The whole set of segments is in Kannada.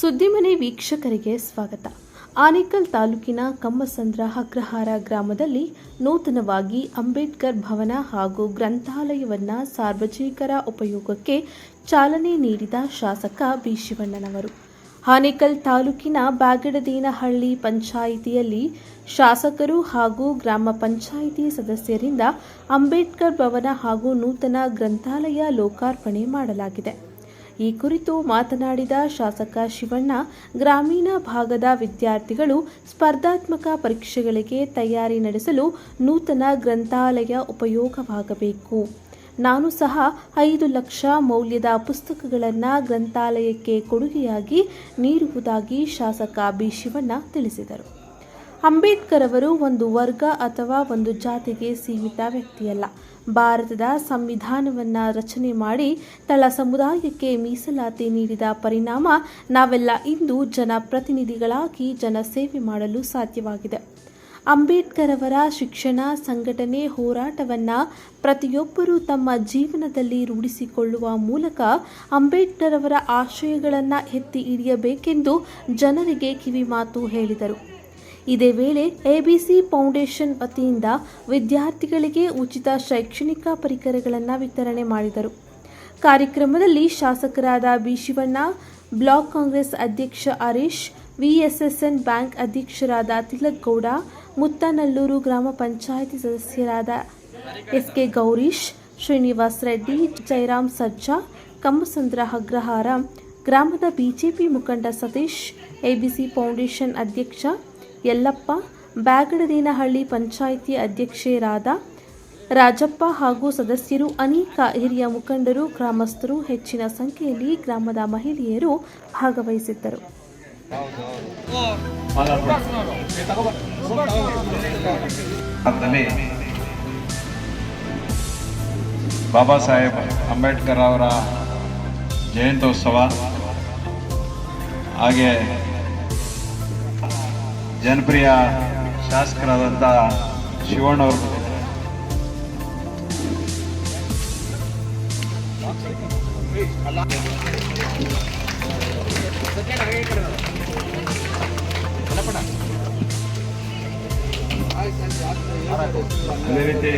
ಸುದ್ದಿಮನೆ ವೀಕ್ಷಕರಿಗೆ ಸ್ವಾಗತ. ಆನೇಕಲ್ ತಾಲೂಕಿನ ಕಮ್ಮಸಂದ್ರ ಅಗ್ರಹಾರ ಗ್ರಾಮದಲ್ಲಿ ನೂತನವಾಗಿ ಅಂಬೇಡ್ಕರ್ ಭವನ ಹಾಗೂ ಗ್ರಂಥಾಲಯವನ್ನು ಸಾರ್ವಜನಿಕರ ಉಪಯೋಗಕ್ಕೆ ಚಾಲನೆ ನೀಡಿದ ಶಾಸಕ ಬಿ. ಶಿವಣ್ಣನವರು. ಆನೇಕಲ್ ತಾಲೂಕಿನ ಬ್ಯಾಗಡದೇನಹಳ್ಳಿ ಪಂಚಾಯಿತಿಯಲ್ಲಿ ಶಾಸಕರು ಹಾಗೂ ಗ್ರಾಮ ಪಂಚಾಯಿತಿ ಸದಸ್ಯರಿಂದ ಅಂಬೇಡ್ಕರ್ ಭವನ ಹಾಗೂ ನೂತನ ಗ್ರಂಥಾಲಯ ಲೋಕಾರ್ಪಣೆ ಮಾಡಲಾಗಿದೆ. ಈ ಕುರಿತು ಮಾತನಾಡಿದ ಶಾಸಕ ಶಿವಣ್ಣ, ಗ್ರಾಮೀಣ ಭಾಗದ ವಿದ್ಯಾರ್ಥಿಗಳು ಸ್ಪರ್ಧಾತ್ಮಕ ಪರೀಕ್ಷೆಗಳಿಗೆ ತಯಾರಿ ನಡೆಸಲು ನೂತನ ಗ್ರಂಥಾಲಯ ಉಪಯೋಗವಾಗಬೇಕು. ನಾನು ಸಹ ಐದು ಲಕ್ಷ ಮೌಲ್ಯದ ಪುಸ್ತಕಗಳನ್ನು ಗ್ರಂಥಾಲಯಕ್ಕೆ ಕೊಡುಗೆಯಾಗಿ ನೀಡುವುದಾಗಿ ಶಾಸಕ ಬಿ ಶಿವಣ್ಣ ತಿಳಿಸಿದರು. ಅಂಬೇಡ್ಕರ್ ಅವರು ಒಂದು ವರ್ಗ ಅಥವಾ ಒಂದು ಜಾತಿಗೆ ಸೀಮಿತ ವ್ಯಕ್ತಿಯಲ್ಲ. ಭಾರತದ ಸಂವಿಧಾನವನ್ನು ರಚನೆ ಮಾಡಿ ತಳ ಸಮುದಾಯಕ್ಕೆ ಮೀಸಲಾತಿ ನೀಡಿದ ಪರಿಣಾಮ ನಾವೆಲ್ಲ ಇಂದು ಜನಪ್ರತಿನಿಧಿಗಳಾಗಿ ಜನಸೇವೆ ಮಾಡಲು ಸಾಧ್ಯವಾಗಿದೆ. ಅಂಬೇಡ್ಕರ್ ಅವರ ಶಿಕ್ಷಣ, ಸಂಘಟನೆ, ಹೋರಾಟವನ್ನ ಪ್ರತಿಯೊಬ್ಬರೂ ತಮ್ಮ ಜೀವನದಲ್ಲಿ ರೂಢಿಸಿಕೊಳ್ಳುವ ಮೂಲಕ ಅಂಬೇಡ್ಕರ್ ಅವರ ಆಶಯಗಳನ್ನು ಎತ್ತಿ ಹಿಡಿಯಬೇಕೆಂದು ಜನರಿಗೆ ಕಿವಿಮಾತು ಹೇಳಿದರು. ಇದೇ ವೇಳೆ ಎಬಿಸಿ ಫೌಂಡೇಶನ್ ವತಿಯಿಂದ ವಿದ್ಯಾರ್ಥಿಗಳಿಗೆ ಉಚಿತ ಶೈಕ್ಷಣಿಕ ಪರಿಕರಗಳನ್ನು ವಿತರಣೆ ಮಾಡಿದರು. ಕಾರ್ಯಕ್ರಮದಲ್ಲಿ ಶಾಸಕರಾದ ಬಿ ಶಿವಣ್ಣ ಬ್ಲಾಕ್ ಕಾಂಗ್ರೆಸ್ ಅಧ್ಯಕ್ಷ ಹರೀಶ್, ವಿಎಸ್ಎಸ್ಎನ್ ಬ್ಯಾಂಕ್ ಅಧ್ಯಕ್ಷರಾದ ತಿಲಕ್ ಗೌಡ ಮುತ್ತನಲ್ಲೂರು ಗ್ರಾಮ ಪಂಚಾಯಿತಿ ಸದಸ್ಯರಾದ ಎಸ್ಕೆ ಗೌರೀಶ್, ಶ್ರೀನಿವಾಸ್ ರೆಡ್ಡಿ ಜಯರಾಮ್ ಸಜ್ಜಾ, ಕಮ್ಮಸಂದ್ರ ಅಗ್ರಹಾರ, ಗ್ರಾಮದ ಬಿಜೆಪಿ ಮುಖಂಡ ಸತೀಶ್, ಎಬಿಸಿ ಫೌಂಡೇಶನ್ ಅಧ್ಯಕ್ಷ ಯಲ್ಲಪ್ಪ ಬ್ಯಾಗಡದೇನಹಳ್ಳಿ ಪಂಚಾಯಿತಿ ಅಧ್ಯಕ್ಷರಾದ ರಾಜಪ್ಪ ಹಾಗೂ ಸದಸ್ಯರು, ಅನೇಕ ಹಿರಿಯ ಮುಖಂಡರು, ಗ್ರಾಮಸ್ಥರು ಹೆಚ್ಚಿನ ಸಂಖ್ಯೆಯಲ್ಲಿ ಗ್ರಾಮದ ಮಹಿಳೆಯರು ಭಾಗವಹಿಸಿದ್ದರು. ಬಾಬಾ ಸಾಹೇಬ್ ಅಂಬೇಡ್ಕರ್ ಅವರ ಜಯಂತ್ಯೋತ್ಸವ, ಹಾಗೆ ಜನಪ್ರಿಯ ಶಾಸಕರಾದಂಥ ಶಿವಣ್ಣವರು ಅದೇ ರೀತಿ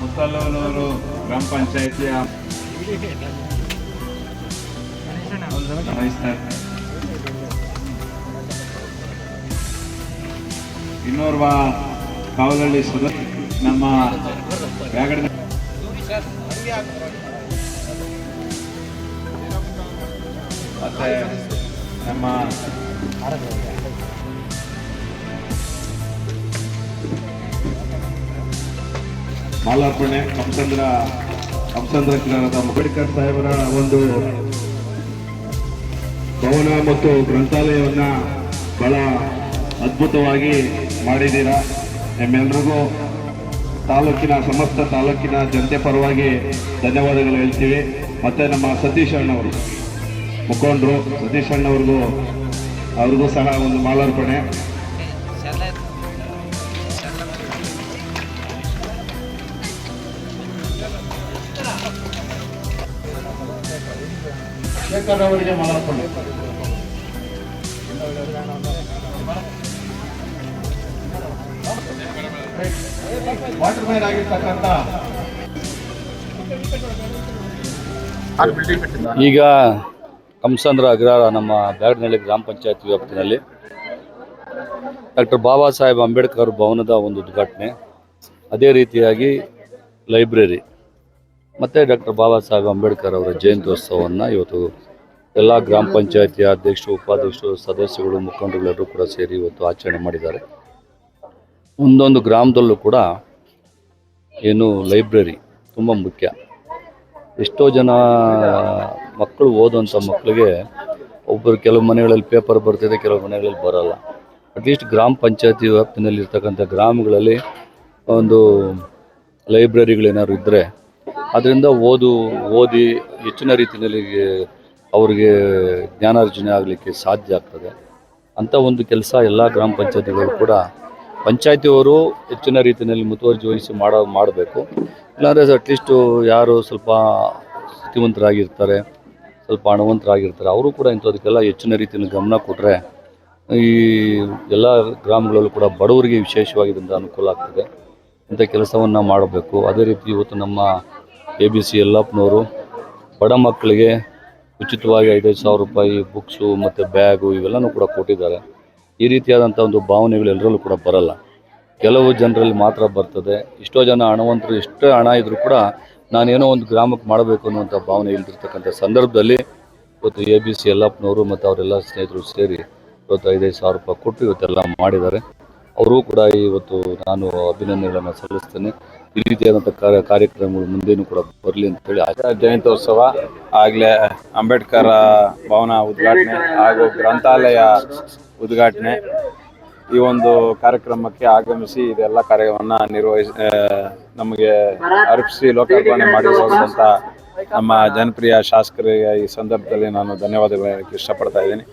ಮುತ್ತಲ್ಲವನವರು ಗ್ರಾಮ ಪಂಚಾಯಿತಿಯ ವಹಿಸ್ತಾರೆ. ಇನ್ನೋರ್ವ ಕಾವಲಹಳ್ಳಿ ಸದ ನಮ್ಮ ಮತ್ತೆ ನಮ್ಮ ಮಾಲಾರ್ಪಣೆ ಕಂಸಂದ್ರ ಕಂಸಂದ್ರ ಕಿರಣದ ಅಂಬೇಡ್ಕರ್ ಸಾಹೇಬರ ಒಂದು ಭವನ ಮತ್ತು ಗ್ರಂಥಾಲಯವನ್ನ ಬಹಳ ಅದ್ಭುತವಾಗಿ ಮಾಡಿದ್ದೀರಾ? ನಿಮ್ಮೆಲ್ರಿಗೂ ತಾಲೂಕಿನ ಸಮಸ್ತ ತಾಲೂಕಿನ ಜನತೆ ಪರವಾಗಿ ಧನ್ಯವಾದಗಳು ಹೇಳ್ತೀವಿ. ಮತ್ತು ನಮ್ಮ ಸತೀಶ್ ಅಣ್ಣವರು, ಮುಖಂಡರು, ಸತೀಶ್ ಅಣ್ಣವ್ರಿಗೂ, ಅವ್ರಿಗೂ ಸಹ ಒಂದು ಮಾಲಾರ್ಪಣೆ. ಶೇಖರ್ ಅವರಿಗೆ ಮಾಲಾರ್ಪಣೆ. ವಾಟರ್ ಮ್ಯಾನ್ ಆಗಿರ್ತಕ್ಕಂಥ ಈಗ ಕಂಸಂದ್ರ ಅಗ್ರಹಾರ ನಮ್ಮ ಬ್ಯಾಗನಹಳ್ಳಿ ಗ್ರಾಮ ಪಂಚಾಯತ್ ವ್ಯಾಪ್ತಿನಲ್ಲಿ ಡಾಕ್ಟರ್ ಬಾಬಾ ಸಾಹೇಬ್ ಅಂಬೇಡ್ಕರ್ ಭವನದ ಒಂದು ಉದ್ಘಾಟನೆ ಅದೇ ರೀತಿಯಾಗಿ ಲೈಬ್ರರಿ ಮತ್ತು ಡಾಕ್ಟರ್ ಬಾಬಾ ಸಾಹೇಬ್ ಅಂಬೇಡ್ಕರ್ ಅವರ ಜಯಂತ್ಯೋತ್ಸವವನ್ನು ಇವತ್ತು ಎಲ್ಲ ಗ್ರಾಮ ಪಂಚಾಯತಿಯ ಅಧ್ಯಕ್ಷರು ಉಪಾಧ್ಯಕ್ಷರು ಸದಸ್ಯಗಳು ಮುಖಂಡರುಗಳೆಲ್ಲರೂ ಕೂಡ ಸೇರಿ ಇವತ್ತು ಆಚರಣೆ ಮಾಡಿದ್ದಾರೆ. ಒಂದೊಂದು ಗ್ರಾಮದಲ್ಲೂ ಕೂಡ ಏನು ಲೈಬ್ರರಿ ತುಂಬ ಮುಖ್ಯ. ಎಷ್ಟೋ ಜನ ಮಕ್ಕಳು ಓದುವಂಥ ಮಕ್ಕಳಿಗೆ ಒಬ್ಬರು ಕೆಲವು ಮನೆಗಳಲ್ಲಿ ಪೇಪರ್ ಬರ್ತಿದೆ, ಕೆಲವು ಮನೆಗಳಲ್ಲಿ ಬರೋಲ್ಲ. ಅಟ್ಲೀಸ್ಟ್ ಗ್ರಾಮ ಪಂಚಾಯತಿ ವ್ಯಾಪ್ತಿನಲ್ಲಿ ಇರ್ತಕ್ಕಂಥ ಗ್ರಾಮಗಳಲ್ಲಿ ಒಂದು ಲೈಬ್ರರಿಗಳೇನಾದ್ರು ಇದ್ದರೆ ಅದರಿಂದ ಓದು, ಓದಿ ಹೆಚ್ಚಿನ ರೀತಿಯಲ್ಲಿ ಅವರಿಗೆ ಜ್ಞಾನಾರ್ಜನೆ ಆಗಲಿಕ್ಕೆ ಸಾಧ್ಯ ಆಗ್ತದೆ. ಅಂಥ ಒಂದು ಕೆಲಸ ಎಲ್ಲ ಗ್ರಾಮ ಪಂಚಾಯತಿಗಳು ಕೂಡ ಪಂಚಾಯತಿಯವರು ಹೆಚ್ಚಿನ ರೀತಿಯಲ್ಲಿ ಮುತುವರ್ಜಿ ವಹಿಸಿ ಮಾಡೋ, ಮಾಡಬೇಕು. ಇಲ್ಲಾಂದರೆ ಅಟ್ಲೀಸ್ಟು ಯಾರು ಸ್ವಲ್ಪ ಸ್ಥಿತಿವಂತರಾಗಿರ್ತಾರೆ ಸ್ವಲ್ಪ ಹಣವಂತರಾಗಿರ್ತಾರೆ, ಅವರು ಕೂಡ ಇಂಥದಕ್ಕೆಲ್ಲ ಹೆಚ್ಚಿನ ರೀತಿಯಲ್ಲಿ ಗಮನ ಕೊಟ್ಟರೆ ಈ ಎಲ್ಲ ಗ್ರಾಮಗಳಲ್ಲೂ ಕೂಡ ಬಡವರಿಗೆ ವಿಶೇಷವಾಗಿ ಅನುಕೂಲ ಆಗ್ತದೆ. ಇಂಥ ಕೆಲಸವನ್ನು ಮಾಡಬೇಕು. ಅದೇ ರೀತಿ ಇವತ್ತು ನಮ್ಮ ಎ ಬಿ ಸಿ ಯಲ್ಲಪ್ಪನವರು ಬಡ ಮಕ್ಕಳಿಗೆ ಉಚಿತವಾಗಿ ಐದೈದು ಸಾವಿರ ರೂಪಾಯಿ ಬುಕ್ಸು ಮತ್ತು ಬ್ಯಾಗು ಇವೆಲ್ಲನೂ ಕೂಡ ಕೊಟ್ಟಿದ್ದಾರೆ. ಈ ರೀತಿಯಾದಂಥ ಒಂದು ಭಾವನೆಗಳು ಎಲ್ಲರಲ್ಲೂ ಕೂಡ ಬರಲ್ಲ. ಕೆಲವು ಜನರಲ್ಲಿ ಮಾತ್ರ ಬರ್ತದೆ. ಎಷ್ಟೋ ಜನ ಹಣವಂತರು, ಎಷ್ಟೇ ಹಣ ಇದ್ದರೂ ಕೂಡ ನಾನೇನೋ ಒಂದು ಗ್ರಾಮಕ್ಕೆ ಮಾಡಬೇಕು ಅನ್ನುವಂಥ ಭಾವನೆ ಇಲ್ದಿರ್ತಕ್ಕಂಥ ಸಂದರ್ಭದಲ್ಲಿ ಇವತ್ತು ಎ ಬಿ ಸಿ, ಯಲ್ಲಪ್ಪನವರು ಮತ್ತು ಅವರೆಲ್ಲ ಸ್ನೇಹಿತರು ಸೇರಿ ಇವತ್ತು ಐದೈದು ಸಾವಿರ ರೂಪಾಯಿ ಕೊಟ್ಟು ಇವತ್ತೆಲ್ಲ ಮಾಡಿದ್ದಾರೆ. ಅವರೂ ಕೂಡ ಇವತ್ತು ನಾನು ಅಭಿನಂದನೆಗಳನ್ನು ಸಲ್ಲಿಸ್ತೇನೆ. ಈ ರೀತಿಯಾದಂಥ ಕಾರ್ಯ, ಕಾರ್ಯಕ್ರಮಗಳು ಮುಂದೇನು ಕೂಡ ಬರಲಿ ಅಂತೇಳಿ ಜಯಂತ್ಯೋತ್ಸವ ಆಗಲೇ ಅಂಬೇಡ್ಕರ್ ಭವನ ಉದ್ಘಾಟನೆ ಹಾಗೂ ಗ್ರಂಥಾಲಯ ಉದ್ಘಾಟನೆ. ಈ ಒಂದು ಕಾರ್ಯಕ್ರಮಕ್ಕೆ ಆಗಮಿಸಿ ಇದೆಲ್ಲ ಕಾರ್ಯವನ್ನು ನಿರ್ವಹಿಸಿ ನಮಗೆ ಅರ್ಪಿಸಿ ಲೋಕಾರ್ಪಣೆ ಮಾಡಿರುವಂಥ ನಮ್ಮ ಜನಪ್ರಿಯ ಶಾಸಕರಿಗೆ ಈ ಸಂದರ್ಭದಲ್ಲಿ ನಾನು ಧನ್ಯವಾದಗಳು ಹೇಳಕ್ಕೆ ಇಷ್ಟಪಡ್ತಾ ಇದ್ದೀನಿ.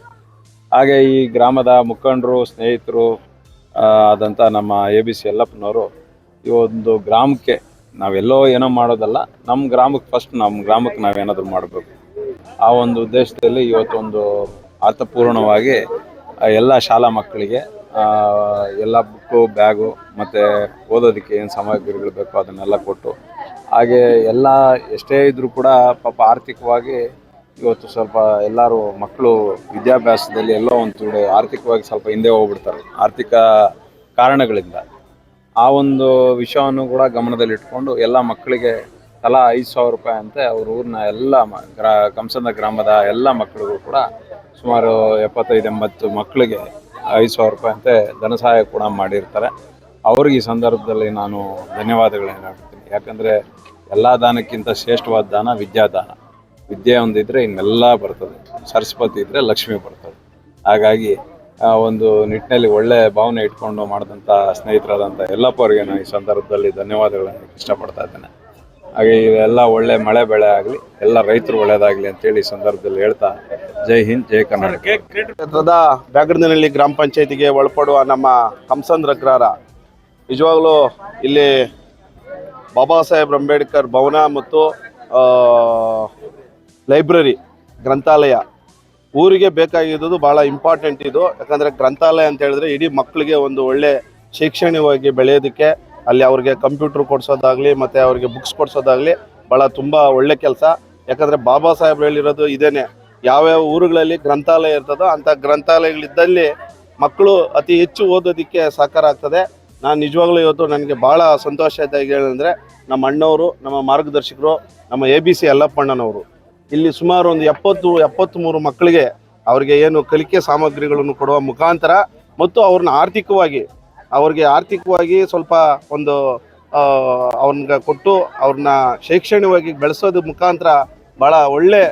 ಹಾಗೆ ಈ ಗ್ರಾಮದ ಮುಖಂಡರು, ಸ್ನೇಹಿತರು ಆದಂಥ ನಮ್ಮ ಎ ಬಿ ಸಿ ಯಲ್ಲಪ್ಪನವರು ಈ ಒಂದು ಗ್ರಾಮಕ್ಕೆ ನಾವೆಲ್ಲೋ ಏನೋ ಮಾಡೋದಲ್ಲ ನಮ್ಮ ಗ್ರಾಮಕ್ಕೆ ಫಸ್ಟ್ ನಮ್ಮ ಗ್ರಾಮಕ್ಕೆ ನಾವೇನಾದರೂ ಮಾಡಬೇಕು. ಆ ಒಂದು ಉದ್ದೇಶದಲ್ಲಿ ಇವತ್ತೊಂದು ಅರ್ಥಪೂರ್ಣವಾಗಿ ಎಲ್ಲ ಶಾಲಾ ಮಕ್ಕಳಿಗೆ ಎಲ್ಲ ಬುಕ್ಕು, ಬ್ಯಾಗು ಮತ್ತು ಓದೋದಕ್ಕೆ ಏನು ಸಾಮಗ್ರಿಗಳು ಬೇಕೋ ಅದನ್ನೆಲ್ಲ ಕೊಟ್ಟು, ಹಾಗೆ ಎಲ್ಲ ಎಷ್ಟೇ ಇದ್ದರೂ ಕೂಡ ಪಾಪ ಆರ್ಥಿಕವಾಗಿ ಇವತ್ತು ಸ್ವಲ್ಪ ಎಲ್ಲರೂ ಮಕ್ಕಳು ವಿದ್ಯಾಭ್ಯಾಸದಲ್ಲಿ ಎಲ್ಲೋ ಒಂದು ಆರ್ಥಿಕವಾಗಿ ಸ್ವಲ್ಪ ಹಿಂದೆ ಹೋಗ್ಬಿಡ್ತಾರೆ, ಆರ್ಥಿಕ ಕಾರಣಗಳಿಂದ. ಆ ಒಂದು ವಿಷಯವನ್ನು ಕೂಡ ಗಮನದಲ್ಲಿಟ್ಕೊಂಡು ಎಲ್ಲ ಮಕ್ಕಳಿಗೆ ತಲಾ ಐದು ಸಾವಿರ ರೂಪಾಯಿ ಅಂತೆ ಅವ್ರ ಊರಿನ ಎಲ್ಲ ಗ್ರಾ, ಕಂಸಂದ ಗ್ರಾಮದ ಎಲ್ಲ ಮಕ್ಕಳಿಗೂ ಕೂಡ ಸುಮಾರು ಎಪ್ಪತ್ತೈದು, ಎಂಬತ್ತು ಮಕ್ಕಳಿಗೆ ಐದು ಸಾವಿರ ರೂಪಾಯಿ ಅಂತೆ ಧನ ಸಹಾಯ ಕೂಡ ಮಾಡಿರ್ತಾರೆ. ಅವ್ರಿಗೆ ಈ ಸಂದರ್ಭದಲ್ಲಿ ನಾನು ಧನ್ಯವಾದಗಳನ್ನ ಹೇಳ್ತೀನಿ ಯಾಕಂದರೆ ಎಲ್ಲ ದಾನಕ್ಕಿಂತ ಶ್ರೇಷ್ಠವಾದ ದಾನ ವಿದ್ಯಾದಾನ. ವಿದ್ಯೆ ಒಂದಿದ್ದರೆ ಇನ್ನೆಲ್ಲ ಬರ್ತದೆ. ಸರಸ್ವತಿ ಇದ್ದರೆ ಲಕ್ಷ್ಮಿ ಬರ್ತದೆ. ಹಾಗಾಗಿ ಒಂದು ನಿಟ್ಟಿನಲ್ಲಿ ಒಳ್ಳೆಯ ಭಾವನೆ ಇಟ್ಕೊಂಡು ಮಾಡಿದಂಥ ಸ್ನೇಹಿತರಾದಂಥ ಎಲ್ಲಪ್ಪ ಅವರಿಗೆ ನಾನು ಈ ಸಂದರ್ಭದಲ್ಲಿ ಧನ್ಯವಾದಗಳನ್ನು ಇಷ್ಟಪಡ್ತಾ ಇದ್ದೇನೆ. ಹಾಗೆ ಇವೆಲ್ಲ ಒಳ್ಳೆ ಮಳೆ ಬೆಳೆ ಆಗಲಿ, ಎಲ್ಲ ರೈತರು ಒಳ್ಳೇದಾಗಲಿ ಅಂತೇಳಿ ಈ ಸಂದರ್ಭದಲ್ಲಿ ಹೇಳ್ತಾ ಜೈ ಹಿಂದ್, ಜೈ ಕರ್ನಾಟಕ. ಕ್ಷೇತ್ರದ ಗ್ರಾಮ ಪಂಚಾಯತಿಗೆ ಒಳಪಡುವ ನಮ್ಮ ಕಂಸಂದ್ರ ಅಗ್ರಹಾರ, ನಿಜವಾಗ್ಲೂ ಇಲ್ಲಿ ಬಾಬಾ ಸಾಹೇಬ್ ಅಂಬೇಡ್ಕರ್ ಭವನ ಮತ್ತು ಲೈಬ್ರರಿ, ಗ್ರಂಥಾಲಯ, ಊರಿಗೆ ಬೇಕಾಗಿದ್ದು ಭಾಳ ಇಂಪಾರ್ಟೆಂಟ್ ಇದು. ಯಾಕಂದರೆ ಗ್ರಂಥಾಲಯ ಅಂತ ಹೇಳಿದ್ರೆ ಇಡೀ ಮಕ್ಕಳಿಗೆ ಒಂದು ಒಳ್ಳೆ ಶೈಕ್ಷಣಿಕವಾಗಿ ಬೆಳೆಯೋದಕ್ಕೆ ಅಲ್ಲಿ ಅವ್ರಿಗೆ ಕಂಪ್ಯೂಟರ್ ಕೊಡಿಸೋದಾಗಲಿ ಮತ್ತು ಅವ್ರಿಗೆ ಬುಕ್ಸ್ ಕೊಡಿಸೋದಾಗಲಿ ಭಾಳ ತುಂಬ ಒಳ್ಳೆ ಕೆಲಸ. ಯಾಕಂದರೆ ಬಾಬಾ ಸಾಹೇಬ್ ಹೇಳಿರೋದು ಇದೇನೆ. ಯಾವ್ಯಾವ ಊರುಗಳಲ್ಲಿ ಗ್ರಂಥಾಲಯ ಇರ್ತದೋ ಅಂಥ ಗ್ರಂಥಾಲಯಗಳಿದ್ದಲ್ಲಿ ಮಕ್ಕಳು ಅತಿ ಹೆಚ್ಚು ಓದೋದಕ್ಕೆ ಸಹಕಾರ ಆಗ್ತದೆ. ನಾನು ನಿಜವಾಗ್ಲೂ ಇವತ್ತು ನನಗೆ ಭಾಳ ಸಂತೋಷ ಆಯ್ತಾ ಏನಂದರೆ ನಮ್ಮ ಅಣ್ಣವರು, ನಮ್ಮ ಮಾರ್ಗದರ್ಶಕರು, ನಮ್ಮ ಎ ಬಿ ಸಿ ಯಲ್ಲಪ್ಪಣ್ಣನವರು. ಇಲ್ಲಿ ಸುಮಾರು ಒಂದು ಎಪ್ಪತ್ತು ಎಪ್ಪತ್ತ್ಮೂರು ಮಕ್ಕಳಿಗೆ ಅವರಿಗೆ ಏನು ಕಲಿಕೆ ಸಾಮಗ್ರಿಗಳನ್ನು ಕೊಡುವ ಮುಖಾಂತರ ಮತ್ತು ಅವ್ರನ್ನ ಆರ್ಥಿಕವಾಗಿ ಅವ್ರಿಗೆ ಆರ್ಥಿಕವಾಗಿ ಸ್ವಲ್ಪ ಒಂದು ಅವ್ರನ್ನ ಕೊಟ್ಟು ಅವ್ರನ್ನ ಶೈಕ್ಷಣಿಕವಾಗಿ ಬೆಳೆಸೋದ್ರ ಮುಖಾಂತರ ಭಾಳ ಒಳ್ಳೆ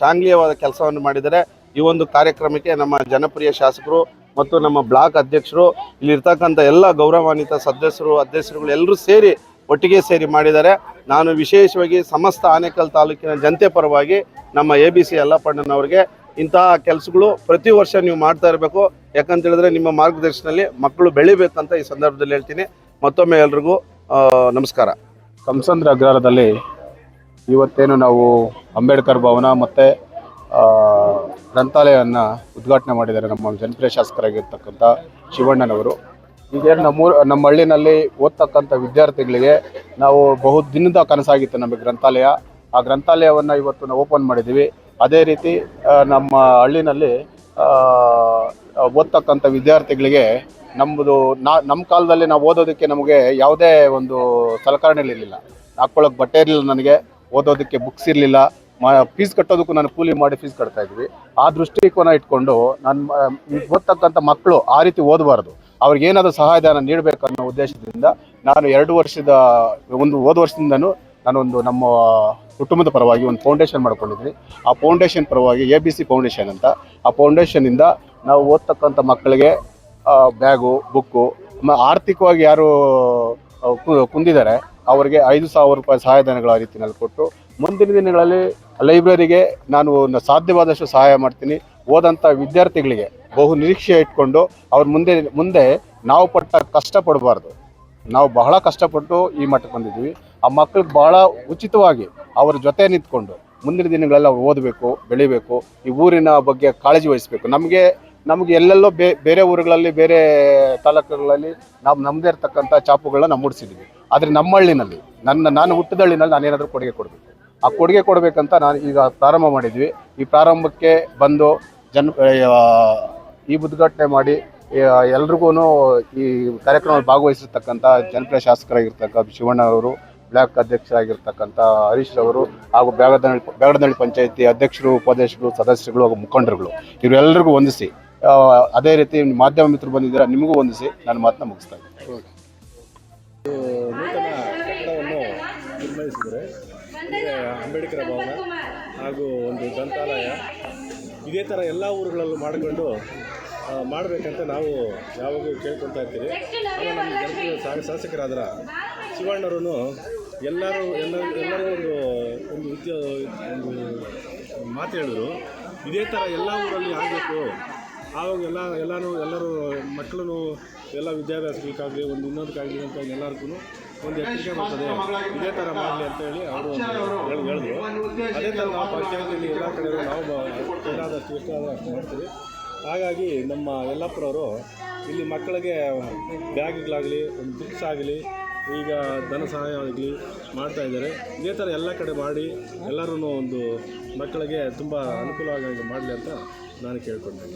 ಶಾಂಗ್ಲೀಯವಾದ ಕೆಲಸವನ್ನು ಮಾಡಿದ್ದಾರೆ. ಈ ಒಂದು ಕಾರ್ಯಕ್ರಮಕ್ಕೆ ನಮ್ಮ ಜನಪ್ರಿಯ ಶಾಸಕರು ಮತ್ತು ನಮ್ಮ ಬ್ಲಾಕ್ ಅಧ್ಯಕ್ಷರು ಇಲ್ಲಿರ್ತಕ್ಕಂಥ ಎಲ್ಲ ಗೌರವಾನ್ವಿತ ಸದಸ್ಯರು, ಅಧ್ಯಕ್ಷರುಗಳು ಎಲ್ಲರೂ ಸೇರಿ ಒಟ್ಟಿಗೆ ಸೇರಿ ಮಾಡಿದ್ದಾರೆ. ನಾನು ವಿಶೇಷವಾಗಿ ಸಮಸ್ತ ಆನೇಕಲ್ ತಾಲೂಕಿನ ಜನತೆ ಪರವಾಗಿ ನಮ್ಮ ಎ ಬಿ ಸಿ ಯಲ್ಲಪ್ಪಣ್ಣನವ್ರಿಗೆ ಇಂತಹ ಕೆಲಸಗಳು ಪ್ರತಿ ವರ್ಷ ನೀವು ಮಾಡ್ತಾ ಇರಬೇಕು. ಯಾಕಂತ ಹೇಳಿದ್ರೆ ನಿಮ್ಮ ಮಾರ್ಗದರ್ಶನದಲ್ಲಿ ಮಕ್ಕಳು ಬೆಳಿಬೇಕಂತ ಈ ಸಂದರ್ಭದಲ್ಲಿ ಹೇಳ್ತೀನಿ. ಮತ್ತೊಮ್ಮೆ ಎಲ್ರಿಗೂ ನಮಸ್ಕಾರ. ಕಂಸಂದ್ರ ಅಗ್ರಹಾರದಲ್ಲಿ ಇವತ್ತೇನು ನಾವು ಅಂಬೇಡ್ಕರ್ ಭವನ ಮತ್ತು ಗ್ರಂಥಾಲಯವನ್ನು ಉದ್ಘಾಟನೆ ಮಾಡಿದ್ದಾರೆ ನಮ್ಮ ಜನಪ್ರಿಯ ಶಾಸಕರಾಗಿರ್ತಕ್ಕಂಥ ಶಿವಣ್ಣನವರು. ಈಗೇನು ನಮ್ಮೂರು ನಮ್ಮ ಹಳ್ಳಿನಲ್ಲಿ ಓದ್ತಕ್ಕಂಥ ವಿದ್ಯಾರ್ಥಿಗಳಿಗೆ ನಾವು ಬಹು ದಿನದ ಕನಸಾಗಿತ್ತು ನಮಗೆ ಗ್ರಂಥಾಲಯ. ಆ ಗ್ರಂಥಾಲಯವನ್ನು ಇವತ್ತು ನಾವು ಓಪನ್ ಮಾಡಿದ್ದೀವಿ. ಅದೇ ರೀತಿ ನಮ್ಮ ಹಳ್ಳಿನಲ್ಲಿ ಓದ್ತಕ್ಕಂಥ ವಿದ್ಯಾರ್ಥಿಗಳಿಗೆ ನಮ್ಮದು, ನಾ, ನಮ್ಮ ಕಾಲದಲ್ಲಿ ನಾವು ಓದೋದಕ್ಕೆ ನಮಗೆ ಯಾವುದೇ ಒಂದು ಸಲಕರಣೆಗಳಿರಲಿಲ್ಲ ಹಾಕ್ಕೊಳ್ಳೋಕೆ ಬಟ್ಟೆ ಇರಲಿಲ್ಲ ನನಗೆ, ಓದೋದಕ್ಕೆ ಬುಕ್ಸ್ ಇರಲಿಲ್ಲ. ಮ ಫೀಸ್ ಕಟ್ಟೋದಕ್ಕೂ ನಾನು ಕೂಲಿ ಮಾಡಿ ಫೀಸ್ ಕಟ್ತಾ ಇದ್ವಿ. ಆ ದೃಷ್ಟಿಕೋನ ಇಟ್ಕೊಂಡು ನನ್ನ ಓದ್ತಕ್ಕಂಥ ಮಕ್ಕಳು ಆ ರೀತಿ ಓದಬಾರ್ದು. ಅವ್ರಿಗೆ ಏನಾದರೂ ಸಹಾಯಧನ ನೀಡಬೇಕು ಅನ್ನೋ ಉದ್ದೇಶದಿಂದ ನಾನು ಎರಡು ವರ್ಷದ, ಒಂದು ಹೋದ ವರ್ಷದಿಂದನೂ ನಾನೊಂದು ನಮ್ಮ ಕುಟುಂಬದ ಪರವಾಗಿ ಒಂದು ಫೌಂಡೇಶನ್ ಮಾಡ್ಕೊಂಡಿದ್ವಿ ಆ ಫೌಂಡೇಶನ್ ಪರವಾಗಿ ಎ ಬಿ ಸಿ ಫೌಂಡೇಶನ್ ಅಂತ. ಆ ಫೌಂಡೇಶನಿಂದ ನಾವು ಓದ್ತಕ್ಕಂಥ ಮಕ್ಕಳಿಗೆ ಬ್ಯಾಗು ಬುಕ್ಕು ಆರ್ಥಿಕವಾಗಿ ಯಾರು ಕುಂದಿದ್ದಾರೆ, ಅವರಿಗೆ ಐದು ಸಾವಿರ ರೂಪಾಯಿ ಸಹಾಯಧನಗಳ ರೀತಿಯಲ್ಲಿ ಕೊಟ್ಟು, ಮುಂದಿನ ದಿನಗಳಲ್ಲಿ ಲೈಬ್ರರಿಗೆ ನಾನು ಸಾಧ್ಯವಾದಷ್ಟು ಸಹಾಯ ಮಾಡ್ತೀನಿ. ಓದಂಥ ವಿದ್ಯಾರ್ಥಿಗಳಿಗೆ ಬಹು ನಿರೀಕ್ಷೆ ಇಟ್ಕೊಂಡು ಅವ್ರ ಮುಂದೆ ಮುಂದೆ ನಾವು ಪಟ್ಟ ಕಷ್ಟಪಡಬಾರ್ದು. ನಾವು ಬಹಳ ಕಷ್ಟಪಟ್ಟು ಈ ಮಟ್ಟಕ್ಕೆ ಬಂದಿದ್ದೀವಿ. ಆ ಮಕ್ಕಳಿಗೆ ಬಹಳ ಉಚಿತವಾಗಿ ಅವ್ರ ಜೊತೆ ನಿಂತ್ಕೊಂಡು ಮುಂದಿನ ದಿನಗಳಲ್ಲಿ ಅವ್ರು ಓದಬೇಕು, ಬೆಳಿಬೇಕು, ಈ ಊರಿನ ಬಗ್ಗೆ ಕಾಳಜಿ ವಹಿಸಬೇಕು. ನಮಗೆ ನಮಗೆ ಎಲ್ಲೆಲ್ಲೋ ಬೇರೆ ಊರುಗಳಲ್ಲಿ, ಬೇರೆ ತಾಲೂಕುಗಳಲ್ಲಿ ನಾವು ನಮ್ಮದೇ ಇರ್ತಕ್ಕಂಥ ಚಾಪುಗಳನ್ನ ನಾವು ಮೂಡಿಸಿದ್ದೀವಿ. ಆದರೆ ನಮ್ಮ ಹಳ್ಳಿನಲ್ಲಿ, ನನ್ನ, ನಾನು ಹುಟ್ಟಿದ ಹಳ್ಳಿನಲ್ಲಿ ನಾನೇನಾದರೂ ಕೊಡುಗೆ ಕೊಡಬೇಕು. ಆ ಕೊಡುಗೆ ಕೊಡಬೇಕಂತ ನಾನು ಈಗ ಪ್ರಾರಂಭ ಮಾಡಿದ್ವಿ. ಈ ಪ್ರಾರಂಭಕ್ಕೆ ಬಂದು ಜನ ಈ ಉದ್ಘಾಟನೆ ಮಾಡಿ ಎಲ್ರಿಗೂ ಈ ಕಾರ್ಯಕ್ರಮದಲ್ಲಿ ಭಾಗವಹಿಸಿರ್ತಕ್ಕಂಥ ಜನಪ್ರಿಯ ಶಾಸಕರಾಗಿರ್ತಕ್ಕಂಥ ಶಿವಣ್ಣ ಅವರು ಬ್ಲಾಕ್ ಅಧ್ಯಕ್ಷರಾಗಿರ್ತಕ್ಕಂಥ ಹರೀಶ್ ಅವರು ಹಾಗೂ ಬ್ಯಾಗದನಹಳ್ಳಿ ಬ್ಯಾಗಡನಹಳ್ಳಿ ಪಂಚಾಯಿತಿ ಅಧ್ಯಕ್ಷರು, ಉಪಾಧ್ಯಕ್ಷರು, ಸದಸ್ಯರುಗಳು ಹಾಗೂ ಮುಖಂಡರುಗಳು. ಇವರೆಲ್ಲರಿಗೂ ವಂದಿಸಿ. ಅದೇ ರೀತಿ ಮಾಧ್ಯಮ ಮಿತ್ರರು ಬಂದಿದ್ದೀರಾ, ನಿಮಗೂ ವಂದಿಸಿ. ನಾನು ಮಾತನ್ನ ಮುಗಿಸ್ತಾ ಇದ್ದೀನಿ. ಅಂಬೇಡ್ಕರ್ ಭವನ ಹಾಗೂ ಒಂದು ಗ್ರಂಥಾಲಯ. ಇದೇ ಥರ ಎಲ್ಲ ಊರುಗಳಲ್ಲೂ ಮಾಡಿಕೊಂಡು ಮಾಡಬೇಕಂತ ನಾವು ಯಾವಾಗಲೂ ಕೇಳ್ಕೊತಾ ಇರ್ತೀವಿ. ನಮ್ಮ ಶಾಸಕರಾದ್ರ ಶಿವಣ್ಣರು ಎಲ್ಲರೂ ಎಲ್ಲ ಎಲ್ಲರೂ ಒಂದು ಒಂದು ಉದ್ಯೋಗ ಒಂದು ಮಾತು ಹೇಳಿದ್ರು. ಇದೇ ಥರ ಎಲ್ಲ ಊರಲ್ಲಿ ಆಗಬೇಕು. ಆವಾಗ ಎಲ್ಲ, ಎಲ್ಲನೂ, ಎಲ್ಲರೂ ಮಕ್ಕಳು ಎಲ್ಲ ವಿದ್ಯಾಭ್ಯಾಸಕ್ಕಾಗಲಿ ಒಂದು ಇನ್ನೊಂದಕ್ಕಾಗಲಿ ಅಂತ ಎಲ್ಲರಿಗೂ ಒಂದು ಎಚ್ಚರಿಕೆ ಬರ್ತದೆ. ಇದೇ ಥರ ಮಾಡಲಿ ಅಂತ ಹೇಳಿ ಅವರು ಹೇಳಿ, ಹೇಳಿದ್ರು. ಅದೇ ಥರ ನಾವು ಪಂಚಾಯತಿಯಲ್ಲಿ ಎಲ್ಲ ಕಡೆ ನಾವು ಕೈಲಾದಷ್ಟು ಎಷ್ಟಾದಷ್ಟು ಮಾಡ್ತೀವಿ. ಹಾಗಾಗಿ ನಮ್ಮ ಯಲ್ಲಾಪುರವರು ಇಲ್ಲಿ ಮಕ್ಕಳಿಗೆ ಬ್ಯಾಗ್ಗಳಾಗಲಿ, ಒಂದು ಬುಕ್ಸ್ ಆಗಲಿ ಈಗ ಧನ ಸಹಾಯ ಆಗಲಿ ಮಾಡ್ತಾ ಇದ್ದಾರೆ. ಇದೇ ಥರ ಎಲ್ಲ ಕಡೆ ಮಾಡಿ ಎಲ್ಲರೂ ಒಂದು ಮಕ್ಕಳಿಗೆ ತುಂಬ ಅನುಕೂಲವಾಗಿ ಮಾಡಲಿ ಅಂತ ನಾನು ಕೇಳ್ಕೊಂಡೆ.